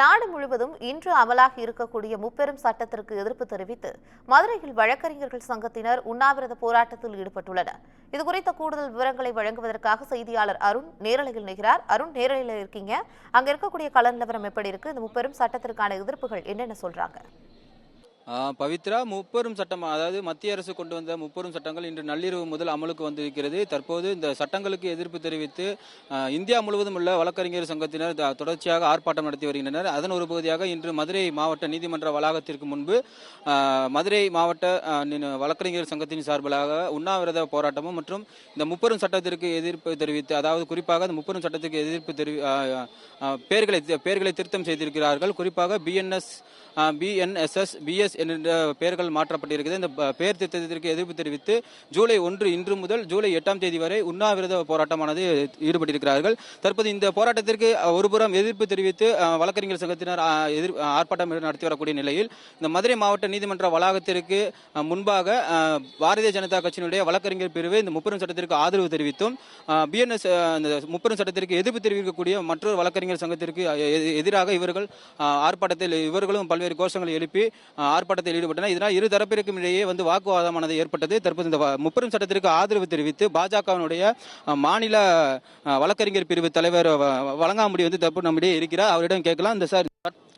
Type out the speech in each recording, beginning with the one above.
நாடு முழுவதும் இன்று அமலாகி இருக்கக்கூடிய முப்பெரும் சட்டத்திற்கு எதிர்ப்பு தெரிவித்து மதுரையில் வழக்கறிஞர்கள் சங்கத்தினர் உண்ணாவிரத போராட்டத்தில் ஈடுபட்டுள்ளனர். இதுகுறித்த கூடுதல் விவரங்களை வழங்குவதற்காக செய்தியாளர் அருண் நேரலையில் நிகிறார் அருண் நேரலையில் இருக்கீங்க. அங்க இருக்கக்கூடிய கலர் நிலவரம் எப்படி இருக்கு? இந்த முப்பெரும் சட்டத்திற்கான எதிர்ப்புகள் என்னென்ன சொல்றாங்க? பவித்ரா முப்பெரும் சட்டம் அதாவது மத்திய அரசு கொண்டு வந்த முப்பெரும் சட்டங்கள் இன்று நள்ளிரவு முதல் அமலுக்கு வந்திருக்கிறது. தற்போது இந்த சட்டங்களுக்கு எதிர்ப்பு தெரிவித்து இந்தியா முழுவதும் உள்ள வழக்கறிஞர் சங்கத்தினர் தொடர்ச்சியாக ஆர்ப்பாட்டம் நடத்தி வருகின்றனர். அதன் ஒரு பகுதியாக இன்று மதுரை மாவட்ட நீதிமன்ற வளாகத்திற்கு முன்பு மதுரை மாவட்ட வழக்கறிஞர் சங்கத்தின் சார்பிலாக உண்ணாவிரத போராட்டமும் மற்றும் இந்த முப்பெரும் சட்டத்திற்கு எதிர்ப்பு தெரிவித்து அதாவது குறிப்பாக இந்த முப்பெரும் சட்டத்திற்கு எதிர்ப்பு தெரிவி பேர்களை பேர்களை பெயர்களை திருத்தம் செய்திருக்கிறார்கள். குறிப்பாக பிஎன்எஸ் பிஎன்எஸ்எஸ் பிஎஸ் என்ற பெயர்கள் மாற்றப்பட்டிருக்கிறது இந்த பெயர் திருத்தத்திற்கு எதிர்ப்பு தெரிவித்து ஜூலை ஒன்று இன்று முதல் ஜூலை எட்டாம் தேதி வரை உண்ணாவிரத போராட்டமானது ஈடுபட்டிருக்கிறார்கள். தற்போது இந்த போராட்டத்திற்கு ஒருபுறம் எதிர்ப்பு தெரிவித்து வழக்கறிஞர் சங்கத்தினர் எதிர் ஆர்ப்பாட்டம் நடத்தி வரக்கூடிய நிலையில் இந்த மதுரை மாவட்ட நீதிமன்ற வளாகத்திற்கு முன்பாக பாரதிய ஜனதா கட்சியினுடைய வழக்கறிஞர் பிரிவு இந்த முப்பெரும் சட்டத்திற்கு ஆதரவு தெரிவித்தும் பிஎன்எஸ் இந்த முப்பெரும் சட்டத்திற்கு எதிர்ப்பு தெரிவிக்கக்கூடிய மற்றொரு வழக்கறிஞர் சங்கத்திற்கு எ- எதிராக இவர்கள் ஆர்ப்பாட்டத்தில் இவர்களும் பல்வேறு கோஷங்களை எழுப்பி அஹ், ஆர்ப்பாட்டத்தில் ஈடுபட்டனர். இதனால் இரு தரப்பிற்கும் இடையே வந்து வாக்குவாதமானது ஏற்பட்டது. தற்போது இந்த முப்பெரும் சட்டத்திற்கு ஆதரவு தெரிவித்து பாஜகவினுடைய மாநில வழக்கறிஞர் பிரிவு தலைவர் வ- வழங்காமுடி வந்து தற்போது நம்மிடையே இருக்கிறார். அவரிடம் கேட்கலாம். இந்த சார்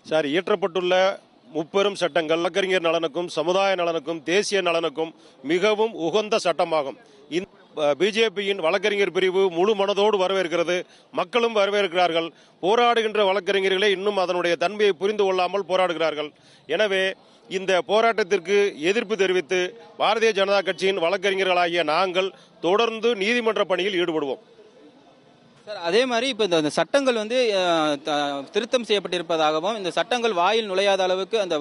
சார் இயற்றப்பட்டுள்ள முப்பெரும் சட்டங்கள் வழக்கறிஞர் நலனுக்கும் சமுதாய நலனுக்கும் தேசிய நலனுக்கும் மிகவும் உகந்த சட்டமாகும். பிஜேபியின் வழக்கறிஞர் பிரிவு முழு மனதோடு வரவேற்கிறது. மக்களும் வரவேற்கிறார்கள். போராடுகின்ற வழக்கறிஞர்களே இன்னும் அதனுடைய தன்மையை புரிந்து கொள்ளாமல் போராடுகிறார்கள். எனவே இந்த போராட்டத்திற்கு எதிர்ப்பு தெரிவித்து பாரதிய ஜனதா கட்சியின் வழக்கறிஞர்களாகிய நாங்கள் தொடர்ந்து நீதிமன்ற பணியில் ஈடுபடுவோம். சார் அதே மாதிரி இப்போ இந்த சட்டங்கள் வந்து திருத்தம் செய்யப்பட்டிருப்பதாகவும் இந்த சட்டங்கள் வாயில் நுழையாத அளவுக்கு அந்த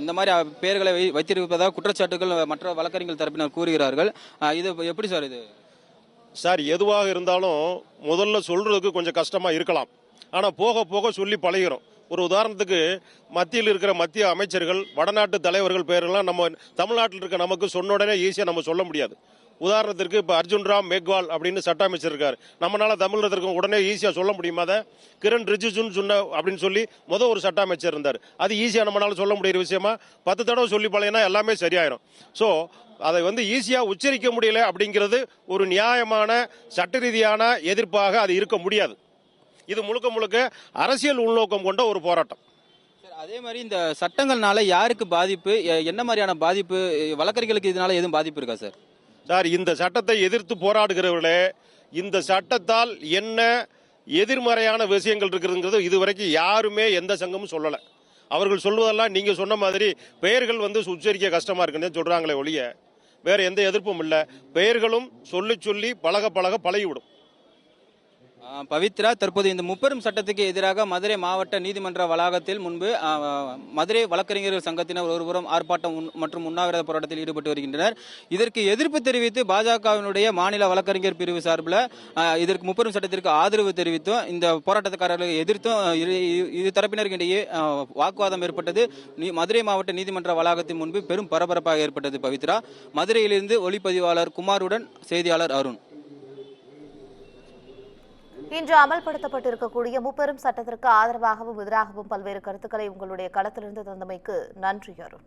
இந்த மாதிரி பெயர்களை வைத்திருப்பதாக குற்றச்சாட்டுகள் மற்ற வழக்கறிஞர்கள் தரப்பினர் கூறுகிறார்கள். இது எப்படி சார் இது? சார் எதுவாக இருந்தாலும் முதல்ல சொல்றதுக்கு கொஞ்சம் கஷ்டமா இருக்கலாம். ஆனா போக போக சொல்லி பழகிறோம். ஒரு உதாரணத்துக்கு மத்தியில் இருக்கிற மத்திய அமைச்சர்கள் வடநாட்டு தலைவர்கள் பேரெல்லாம் நம்ம தமிழ்நாட்டில் இருக்க நமக்கு சொன்ன உடனே ஈஸியாக நம்ம சொல்ல முடியாது. உதாரணத்திற்கு இப்போ அர்ஜுன் ராம் மேக்வால் அப்படின்னு சட்ட அமைச்சர் இருக்கார். நம்மளால தமிழகத்திற்கு உடனே ஈஸியாக சொல்ல முடியுமா அதை? கிரண் ரிஜிஜுன்னு சொன்ன அப்படின்னு சொல்லி முதல் ஒரு சட்ட அமைச்சர் இருந்தார். அது ஈஸியாக நம்மளால சொல்ல முடியிற விஷயமா? பத்து தடவை சொல்லி பழையனா எல்லாமே சரியாயிரும். ஸோ அதை வந்து ஈஸியாக உச்சரிக்க முடியல அப்படிங்கிறது ஒரு நியாயமான சட்ட ரீதியான எதிர்ப்பாக அது இருக்க முடியாது. இது முழுக்க முழுக்க அரசியல் உள்நோக்கம் கொண்ட ஒரு போராட்டம். சார் அதே மாதிரி இந்த சட்டங்கள்னால யாருக்கு பாதிப்பு? என்ன மாதிரியான பாதிப்பு? வழக்கறிஞர்களுக்கு இதனால எதுவும் பாதிப்பு இருக்கா சார்? சார் இந்த சட்டத்தை எதிர்த்து போராடுகிறவர்களே இந்த சட்டத்தால் என்ன எதிர்மறையான விஷயங்கள் இருக்குதுங்கிறது இதுவரைக்கும் யாருமே எந்த சங்கமும் சொல்லலை. அவர்கள் சொல்வதெல்லாம் நீங்க சொன்ன மாதிரி பெயர்கள் வந்து உச்சரிக்க கஷ்டமா இருக்குன்னு சொல்றாங்களே ஒழிய வேற எந்த எதிர்ப்பும் இல்லை. பெயர்களும் சொல்லி சொல்லி பழக பழக பழகிவிடும். பவித்ரா தற்போது இந்த முப்பெரும் சட்டத்துக்கு எதிராக மதுரை மாவட்ட நீதிமன்ற வளாகத்தில் முன்பு மதுரை வழக்கறிஞர்கள் சங்கத்தினர் ஒருபுறம் ஆர்ப்பாட்டம் உன்- மற்றும் உண்ணாவிரத போராட்டத்தில் ஈடுபட்டு வருகின்றனர். இதற்கு எதிர்ப்பு தெரிவித்து பாஜகவினுடைய மாநில வழக்கறிஞர் பிரிவு சார்பில் இதற்கு முப்பெரும் சட்டத்திற்கு ஆதரவு தெரிவித்தும் இந்த போராட்டக்காரர்களை எதிர்த்தும் இரு தரப்பினருக்கிடையே வாக்குவாதம் ஏற்பட்டது. நீ- மதுரை மாவட்ட நீதிமன்ற வளாகத்தின் முன்பு பெரும் பரபரப்பாக ஏற்பட்டது பவித்ரா. மதுரையிலிருந்து ஒளிப்பதிவாளர் குமாருடன் செய்தியாளர் அருண். இன்று அமல்படுத்தப்பட்டிருக்கக்கூடிய முப்பெரும் சட்டத்திற்கு ஆதரவாகவும் எதிராகவும் பல்வேறு கருத்துக்களை உங்களுடைய களத்திலிருந்து தந்தமைக்கு நன்றி அருண்